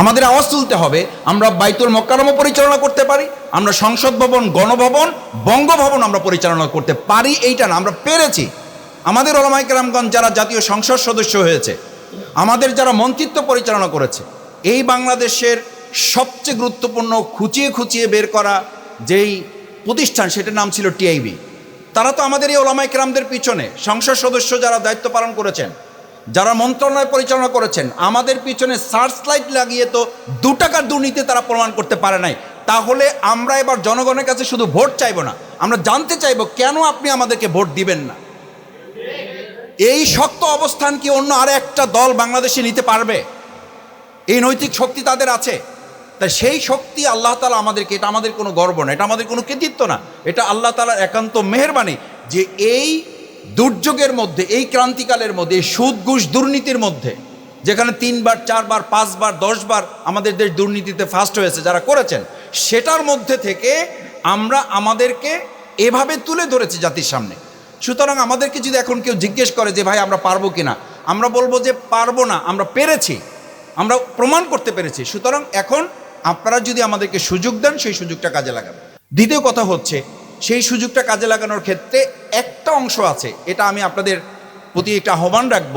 আমাদের আওয়াজ তুলতে হবে। আমরা বাইতুল মক্কারমও পরিচালনা করতে পারি, আমরা সংসদ ভবন, গণভবন, বঙ্গভবন আমরা পরিচালনা করতে পারি, এইটা না, আমরা পেরেছি। আমাদের ওলামাই কেরামগঞ্জ যারা জাতীয় সংসদ সদস্য হয়েছে, আমাদের যারা মন্ত্রিত্ব পরিচালনা করেছে, এই বাংলাদেশের সবচেয়ে গুরুত্বপূর্ণ খুঁচিয়ে খুঁচিয়ে বের করা যেই প্রতিষ্ঠান, সেটার নাম ছিল টিআইবি। তারা তো আমাদের এই ওলামাই কেরামদের পিছনে, সংসদ সদস্য যারা দায়িত্ব পালন করেছেন যারা মন্ত্রণালয় পরিচালনা করেছেন, আমাদের পিছনে সার্চ লাইট লাগিয়ে তো দু টাকার দুর্নীতি তারা প্রমাণ করতে পারে নাই। তাহলে আমরা এবার জনগণের কাছে শুধু ভোট চাইব না, আমরা জানতে চাইব কেন আপনি আমাদেরকে ভোট দিবেন না? এই শক্ত অবস্থান কি অন্য আর একটা দল বাংলাদেশে নিতে পারবে? এই নৈতিক শক্তি তাদের আছে। তাই সেই শক্তি আল্লাহ তালা আমাদেরকে, এটা আমাদের কোনো গর্ব না, এটা আমাদের কোনো কৃতিত্ব না। এটা আল্লাহ তালার একান্ত মেহরবানি যে এই দুর্যোগের মধ্যে, এই ক্রান্তিকালের মধ্যে, এই সুদ, ঘুষ, দুর্নীতির মধ্যে, যেখানে তিনবার, চারবার, পাঁচবার, দশবার আমাদের দেশ দুর্নীতিতে ফার্স্ট হয়েছে, যারা করেছেন, সেটার মধ্যে থেকে আমরা আমাদেরকে এভাবে তুলে ধরেছি জাতির সামনে। সুতরাং আমাদেরকে যদি এখন কেউ জিজ্ঞেস করে যে, ভাই, আমরা পারব কিনা? আমরা বলব যে, পারব না, আমরা পেরেছি, আমরা প্রমাণ করতে পেরেছি। সুতরাং এখন আপনারা যদি আমাদেরকে সুযোগ দেন, সেই সুযোগটা কাজে লাগাবেন। দ্বিতীয় কথা হচ্ছে, সেই সুযোগটা কাজে লাগানোর ক্ষেত্রে একটা অংশ আছে, এটা আমি আপনাদের প্রতি একটা আহ্বান রাখব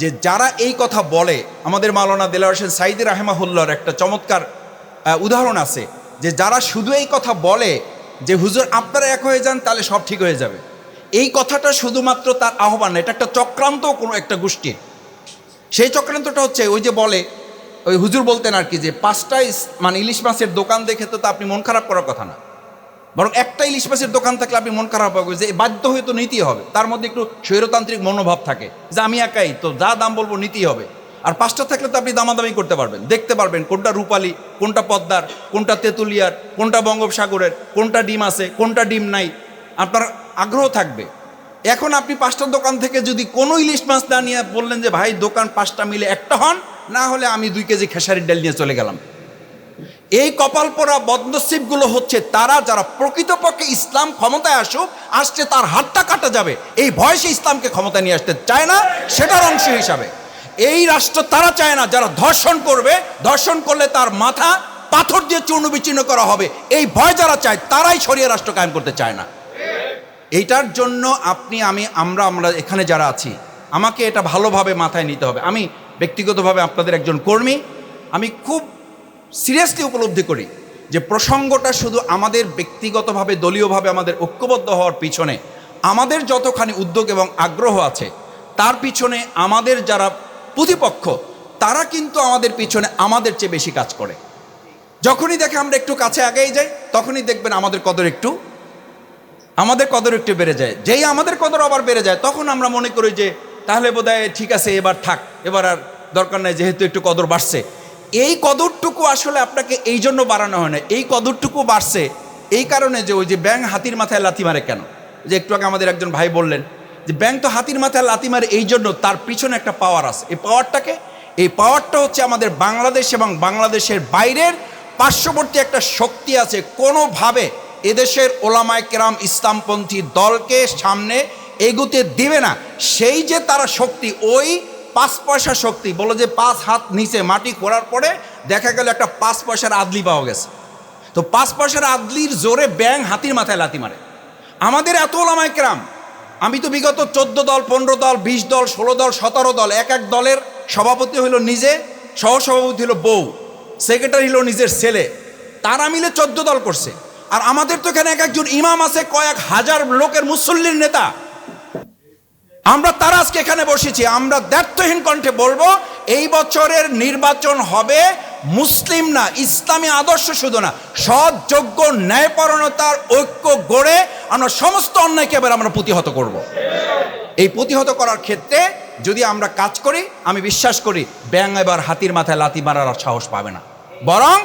যে যারা এই কথা বলে, আমাদের মাওলানা দেলাওয়ার হোসেন সাইদি রাহেমাহুল্লার একটা চমৎকার উদাহরণ আছে যে যারা শুধু এই কথা বলে যে, হুজুর, আপনারা এক হয়ে যান, তাহলে সব ঠিক হয়ে যাবে। এই কথাটা শুধুমাত্র তার আহ্বান এটা একটা চক্রান্ত কোনো একটা গোষ্ঠী সেই চক্রান্তটা হচ্ছে ওই যে বলে, ওই হুজুর বলতেন আর কি যে পাঁচটা মানে ইলিশ মাছের দোকান দেখে তা আপনি মন খারাপ করার কথা না। বরং একটা ইলিশ মাছের দোকান থাকলে আপনি মন খারাপ হবে যে বাধ্য হয়ে তো নিতেই হবে। তার মধ্যে একটু স্বৈরতান্ত্রিক মনোভাব থাকে, যে আমি একাই, তো যা দাম বলব নিতেই হবে। আর পাঁচটা থাকলে তো আপনি দামাদামি করতে পারবেন। দেখতে পারবেন কোনটা রূপালী, কোনটা পদ্মার, কোনটা তেঁতুলিয়ার, কোনটা বঙ্গোপসাগরের, কোনটা ডিম আছে, কোনটা ডিম নাই। আপনার আগ্রহ থাকবে। এখন আপনি পাঁচটা দোকান থেকে যদি কোনো ইলিশ মাছ না নিয়ে বললেন যে, ভাই, দোকান পাঁচটা মিলে একটা হন, না হলে আমি দুই কেজি খেসারির ডাল নিয়ে চলে গেলাম। এই কপাল পরা বদনসিবগুলো হচ্ছে তারা যারা প্রকৃতপক্ষে ইসলাম ক্ষমতায় আসুক, আসছে তার হাতটা কাটা যাবে। এই ভয়সে ইসলামকে ক্ষমতায় নিয়ে আসতে চায় না, সেটার অংশ হিসাবে। এই রাষ্ট্র তারা চায় না, যারা ধর্ষণ করবে, ধর্ষণ করলে তার মাথা পাথর দিয়ে চূর্ণ বিচ্ছিন্ন করা হবে। এই ভয় যারা চায়, তারাই সরিয়ে রাষ্ট্র কায়েম করতে চায় না। এইটার জন্য আপনি, আমি, আমরা আমরা এখানে যারা আছি, আমাকে এটা ভালোভাবে মাথায় নিতে হবে। আমি ব্যক্তিগতভাবে আপনাদের একজন কর্মী। আমি খুব সিরিয়াসলি উপলব্ধি করি যে প্রসঙ্গটা শুধু আমাদের ব্যক্তিগতভাবে, দলীয়ভাবে আমাদের ঐক্যবদ্ধ হওয়ার পিছনে আমাদের যতখানি উদ্যোগ এবং আগ্রহ আছে, তার পিছনে আমাদের যারা প্রতিপক্ষ, তারা কিন্তু আমাদের পিছনে আমাদের চেয়ে বেশি কাজ করে। যখনই দেখে আমরা একটু কাছে আগেই যাই, তখনই দেখবেন আমাদের কদর একটু, আমাদের কদর একটু বেড়ে যায়। যেই আমাদের কদর আবার বেড়ে যায়, তখন আমরা মনে করি যে, তাহলে বোধহয় ঠিক আছে, এবার থাক, এবার আর দরকার নাই, যেহেতু একটু কদর বাড়ছে। এই কদরটুকু আসলে আপনাকে এই জন্য বাড়ানো হয় না। এই কদরটুকু বাড়ছে এই কারণে যে ওই যে ব্যাং হাতির মাথায় লাথি মারে কেন? যে একটু আগে আমাদের একজন ভাই বললেন যে ব্যাং তো হাতির মাথায় লাথি মারে এই জন্য তার পিছনে একটা পাওয়ার আছে। এই পাওয়ারটাকে এই পাওয়ারটা হচ্ছে আমাদের বাংলাদেশ এবং বাংলাদেশের বাইরের পার্শ্ববর্তী একটা শক্তি আছে। কোনোভাবে এদেশের ওলামায় কেরাম ইসলামপন্থী দলকে সামনে এগুতে দিবে না। সেই যে তারা শক্তি, ওই পাঁচ পয়সা শক্তি। বলো যে পাঁচ হাত নিচে মাটি খোঁড়ার পরে দেখা গেল একটা পাঁচ পয়সার আদলি পাওয়া গেছে। তো পাঁচ পয়সার আদলির জোরে ব্যাং হাতির মাথায় লাথি মারে। আমাদের এত ওলামায় কেরাম, আমি তো বিগত চোদ্দ দল, পনেরো দল, বিশ দল, ষোলো দল, সতেরো দল, এক এক দলের সভাপতি হলো নিজে, সহসভাপতি হলো বউ, সেক্রেটারি হলো নিজের ছেলে। তারা মিলে চোদ্দ দল করছে। আর আমাদের তো এখানে এক একজন ইমাম আছে, কয়েক হাজার লোকের মুসল্লির নেতা। আমরা তারা আজকে এখানে বসেছি আমরা দ্ব্যর্থহীন কণ্ঠে বলব, এই বছরের নির্বাচন হবে মুসলিম না, ইসলামী আদর্শ শুধু না, সৎ, যোগ্য ন্যায়পরণতার ঐক্য গড়ে আমরা সমস্ত অন্যায়কে এবার আমরা প্রতিহত করব। এই প্রতিহত করার ক্ষেত্রে যদি আমরা কাজ করি, আমি বিশ্বাস করি ব্যাং এবার হাতির মাথায় লাথি মারার সাহস পাবে না বরং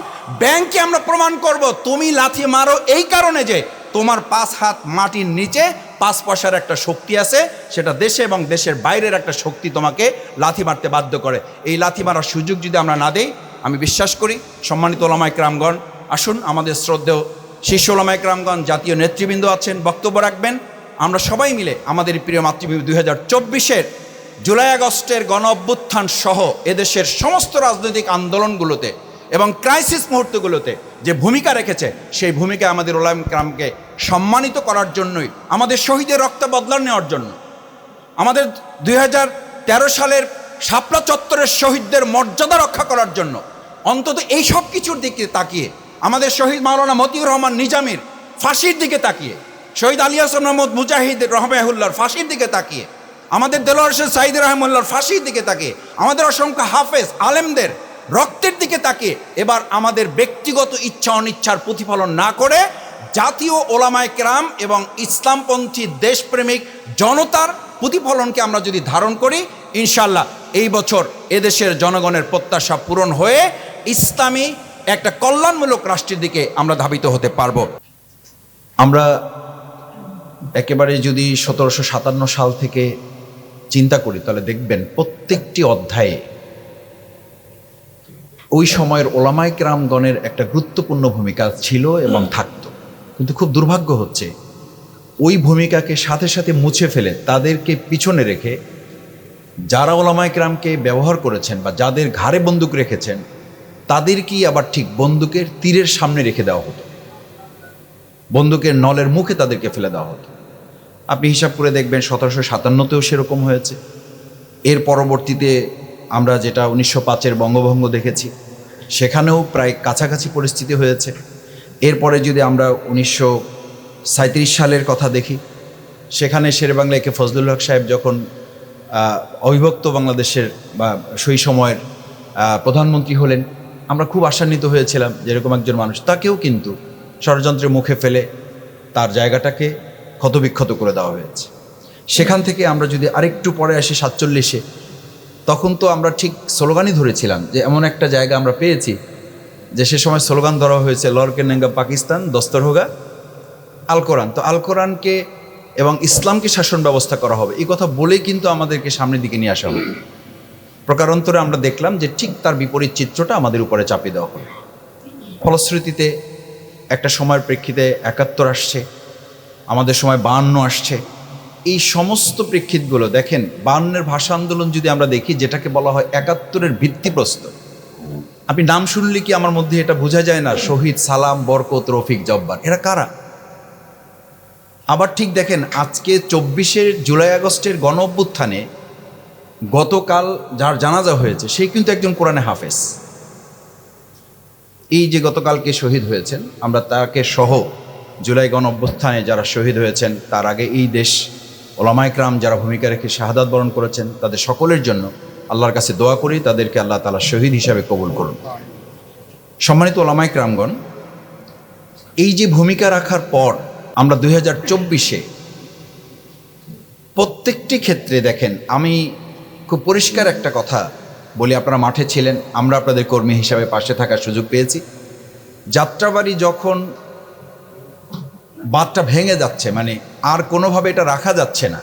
ব্যাংকে আমরা প্রমাণ করব, তুমি লাথি মারো এই কারণে যে তোমার পাঁচ হাত মাটির নিচে পাঁচ পয়সার একটা শক্তি আছে, সেটা দেশে এবং দেশের বাইরের একটা শক্তি তোমাকে লাথি মারতে বাধ্য করে। এই লাথি মারার সুযোগ যদি আমরা না দেই, আমি বিশ্বাস করি সম্মানিত ওলামায় ক্রামগণ আসুন আমাদের শ্রদ্ধেয় শীর্ষ ওলামায় ক্রামগণ জাতীয় নেতৃবৃন্দ আছেন, বক্তব্য রাখবেন। আমরা সবাই মিলে আমাদের প্রিয় মাতৃভূমি দুই হাজার চব্বিশের জুলাই আগস্টের গণ অভ্যুত্থান সহ এদেশের সমস্ত রাজনৈতিক আন্দোলনগুলোতে এবং ক্রাইসিস মুহূর্তগুলোতে যে ভূমিকা রেখেছে, সেই ভূমিকা আমাদের ওলাম ক্রামকে সম্মানিত করার জন্যই, আমাদের শহীদের রক্ত বদলান নেওয়ার জন্য। আমাদের দুই সালের শাপলা চত্বরের শহীদদের মর্যাদা রক্ষা করার জন্য, অন্তত এই সব কিছুর দিকে তাকিয়ে, আমাদের শহীদ মাওলানা মতিউর রহমান নিজামের ফাঁসির দিকে তাকিয়ে, শহীদ আলী হাসান মোহাম্মদ মুজাহিদ রহমাহুল্লার ফাঁসির দিকে তাকিয়ে, আমাদের দেলোয়ার হোসেন সাইদ রহমুল্লার ফাঁসির দিকে তাকিয়ে, আমাদের অসংখ্য হাফেজ, আলেমদের রক্তের দিকে তাকিয়ে এবার আমাদের ব্যক্তিগত ইচ্ছা অনিচ্ছার প্রতিফলন না করে জাতীয় ওলামায় কেরাম এবং ইসলামপন্থী দেশপ্রেমিক জনতার প্রতিফলনকে আমরা যদি ধারণ করি ইনশাল্লাহ এই বছর এদেশের জনগণের প্রত্যাশা পূরণ হয়ে ইসলামী একটা কল্যাণমূলক রাষ্ট্রের দিকে আমরা ধাবিত হতে পারব। আমরা একেবারে যদি সতেরোশো সাতান্ন সাল থেকে চিন্তা করি, তাহলে দেখবেন প্রত্যেকটি অধ্যায়ে ওই সময়ের ওলামাই রামগণের একটা গুরুত্বপূর্ণ ভূমিকা ছিল এবং থাকতো। কিন্তু খুব দুর্ভাগ্য হচ্ছে, ওই ভূমিকাকে সাথে সাথে মুছে ফেলে তাদেরকে পিছনে রেখে যারা ওলামাই রামকে ব্যবহার করেছেন বা যাদের ঘাড়ে বন্দুক রেখেছেন, তাদেরকেই আবার ঠিক বন্দুকের তীরের সামনে রেখে দেওয়া হতো। বন্দুকের নলের মুখে তাদেরকে ফেলে দেওয়া হতো। আপনি হিসাব করে দেখবেন সতেরোশো সাতান্নতেও সেরকম হয়েছে। এর পরবর্তীতে আমরা যেটা উনিশশো পাঁচের বঙ্গভঙ্গ দেখেছি, সেখানেও প্রায় কাছাকাছি পরিস্থিতি হয়েছে। এরপরে যদি আমরা উনিশশো সালের কথা দেখি, সেখানে শেরবাংলা একে ফজলুল হক সাহেব যখন অবিভক্ত বাংলাদেশের বা সেই সময়ের প্রধানমন্ত্রী হলেন, আমরা খুব আশান্বিত হয়েছিলাম যেরকম একজন মানুষ। তাকেও কিন্তু ষড়যন্ত্রের মুখে ফেলে তার জায়গাটাকে ক্ষতবিক্ষত করে দেওয়া হয়েছে। সেখান থেকে আমরা যদি আরেকটু পরে আসি সাতচল্লিশে তখন তো আমরা ঠিক স্লোগানই ধরেছিলাম যে এমন একটা জায়গা আমরা পেয়েছি যে সে সময় স্লোগান ধরা হয়েছে লরকে নেঙ্গা পাকিস্তান, দস্তর হোগা, আল কোরআন। তো আল কোরআনকে এবং ইসলামকে শাসন ব্যবস্থা করা হবে। এই কথা বলেই কিন্তু আমাদেরকে সামনের দিকে নিয়ে আসা হবে। প্রকারান্তরে আমরা দেখলাম যে ঠিক তার বিপরীত চিত্রটা আমাদের উপরে চাপিয়ে দেওয়া হলো। ফলশ্রুতিতে একটা সময়ের প্রেক্ষিতে একাত্তর আসছে, আমাদের সময় বাহান্ন আসছে। এই সমস্ত প্রেক্ষিতগুলো, দেখেন বাহান্নের ভাষা আন্দোলন যদি আমরা দেখি, যেটাকে বলা হয় একাত্তরের ভিত্তিপ্রস্তর। আপনি নাম শুনলে কি আমার মধ্যে এটা বোঝা যায় না? শহীদ, সালাম, বরকত, রফিক, জব্বার। এরা কারা? আবার ঠিক দেখেন, আজকে চব্বিশের জুলাই, আগস্টের গণ অভ্যুত্থানে গতকাল যার জানাজা হয়েছে, সে কিন্তু একজন কোরআনে হাফেজ। এই যে গতকালকে শহীদ হয়েছেন, আমরা তাকে সহ জুলাই গণ অভ্যুত্থানে যারা শহীদ হয়েছেন, তার আগে এই দেশ ওলামাইকরাম যারা ভূমিকা রেখে শাহাদাত বরণ করেছেন, তাদের সকলের জন্য আল্লাহর কাছে দোয়া করি, তাদেরকে আল্লাহ তালা শহীদ হিসাবে কবুল করুন। সম্মানিত ওলামাইকরামগণ এই যে ভূমিকা রাখার পর আমরা দুই হাজার চব্বিশে প্রত্যেকটি ক্ষেত্রে দেখেন, আমি খুব পরিষ্কার একটা কথা বলি, আপনারা মাঠে ছিলেন, আমরা আপনাদের কর্মী হিসাবে পাশে থাকার সুযোগ পেয়েছি। যাত্রাবাড়ি যখন বাঁধটা ভেঙে যাচ্ছে মানে আর কোনোভাবে এটা রাখা যাচ্ছে না।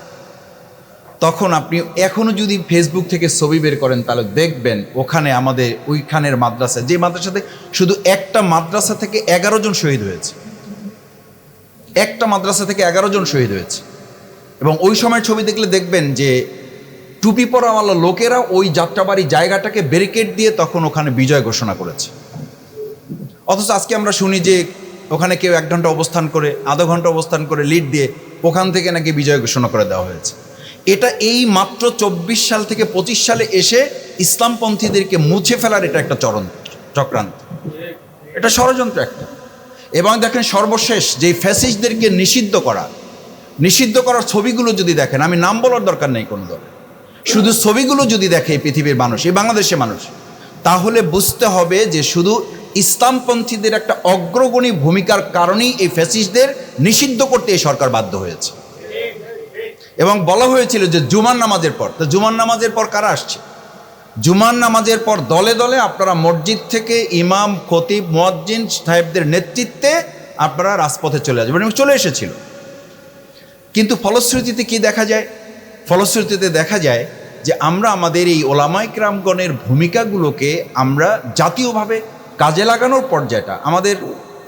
তখন আপনি এখনও যদি ফেসবুক থেকে ছবি বের করেন, তাহলে দেখবেন ওখানে আমাদের ওইখানের মাদ্রাসা, যে মাদ্রাসাতে শুধু একটা মাদ্রাসা থেকে এগারো জন শহীদ হয়েছে। একটা মাদ্রাসা থেকে এগারো জন শহীদ হয়েছে। এবং ওই সময় ছবি দেখলে দেখবেন যে টুপি পরাওয়ালা লোকেরা ওই যাত্রাবাড়ি জায়গাটাকে ব্যারিকেড দিয়ে তখন ওখানে বিজয় ঘোষণা করেছে। অথচ আজকে আমরা শুনি যে ওখানে কেউ এক ঘণ্টা অবস্থান করে, আধা ঘণ্টা অবস্থান করে লিড দিয়ে ওখান থেকে নাকি বিজয় ঘোষণা করে দেওয়া হয়েছে। এটা এই মাত্র চব্বিশ সাল থেকে পঁচিশ সালে এসে ইসলামপন্থীদেরকে মুছে ফেলার এটা একটা চরণ চক্রান্ত। এটা ষড়যন্ত্র একটা। এবং দেখেন সর্বশেষ যেই ফ্যাসিস্টদেরকে নিষিদ্ধ করা, নিষিদ্ধ করার ছবিগুলো যদি দেখেন, আমি নাম বলার দরকার নেই কোনো দলে। শুধু ছবিগুলো যদি দেখে এই পৃথিবীর মানুষ, এই বাংলাদেশের মানুষ, তাহলে বুঝতে হবে যে শুধু ইসলামপন্থীদের একটা অগ্রগণী ভূমিকার কারণেই এই ফ্যাসিস্টদের নিষিদ্ধ করতে এই সরকার বাধ্য হয়েছে। এবং বলা হয়েছিল যে জুমার নামাজের পর, তো জুমার নামাজের পর কারা আসছে? জুমার নামাজের পর দলে দলে আপনারা মসজিদ থেকে ইমাম, খতিব, মোয়াজ্জিন সাহেবদের নেতৃত্বে আপনারা রাজপথে চলে আসবেন এবং চলে এসেছিল। কিন্তু ফলশ্রুতিতে কি দেখা যায়? ফলশ্রুতিতে দেখা যায় যে আমরা আমাদের এই ওলামাই ক্রামগণের ভূমিকাগুলোকে আমরা জাতীয়ভাবে কাজে লাগানোর পর্যায়টা, আমাদের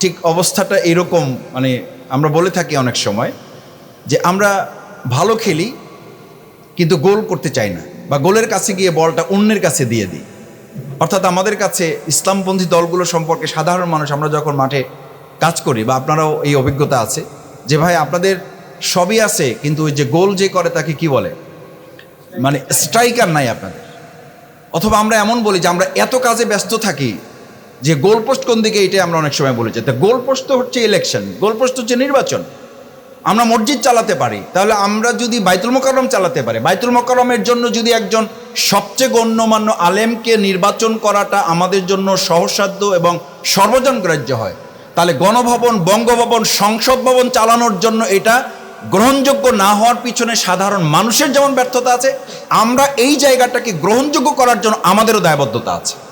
ঠিক অবস্থাটা এরকম মানে আমরা বলে থাকি অনেক সময়, যে আমরা ভালো খেলি, কিন্তু গোল করতে চাই না, বা গোলের কাছে গিয়ে বলটা অন্যের কাছে দিয়ে দিই। অর্থাৎ আমাদের কাছে ইসলামপন্থী দলগুলো সম্পর্কে সাধারণ মানুষ আমরা যখন মাঠে কাজ করি, বা আপনারাও এই অভিজ্ঞতা আছে, যে ভাই আপনাদের সবই আছে, কিন্তু ওই যে গোল যে করে তাকে কি বলে? মানে স্ট্রাইকার নাই আপনাদের। অথবা আমরা এমন বলি যে আমরা এত কাজে ব্যস্ত থাকি যে গোলপোস্ট কোন দিকে, এটাই আমরা অনেক সময় বলেছি। তা গোল পোস্ট তো হচ্ছে ইলেকশন গোল পোস্ট হচ্ছে নির্বাচন। আমরা মসজিদ চালাতে পারি, তাহলে আমরা যদি বাইতুল মোকাররম চালাতে পারি। বাইতুল মোকাররমের জন্য যদি একজন সবচেয়ে গণ্যমান্য আলেমকে নির্বাচন করাটা আমাদের জন্য সহসাধ্য এবং সর্বজনগ্রাহ্য হয়, তাহলে গণভবন, বঙ্গভবন, সংসদ ভবন চালানোর জন্য এটা গ্রহণযোগ্য না হওয়ার পিছনে সাধারণ মানুষের যেমন ব্যর্থতা আছে, আমরা এই জায়গাটাকে গ্রহণযোগ্য করার জন্য আমাদেরও দায়বদ্ধতা আছে।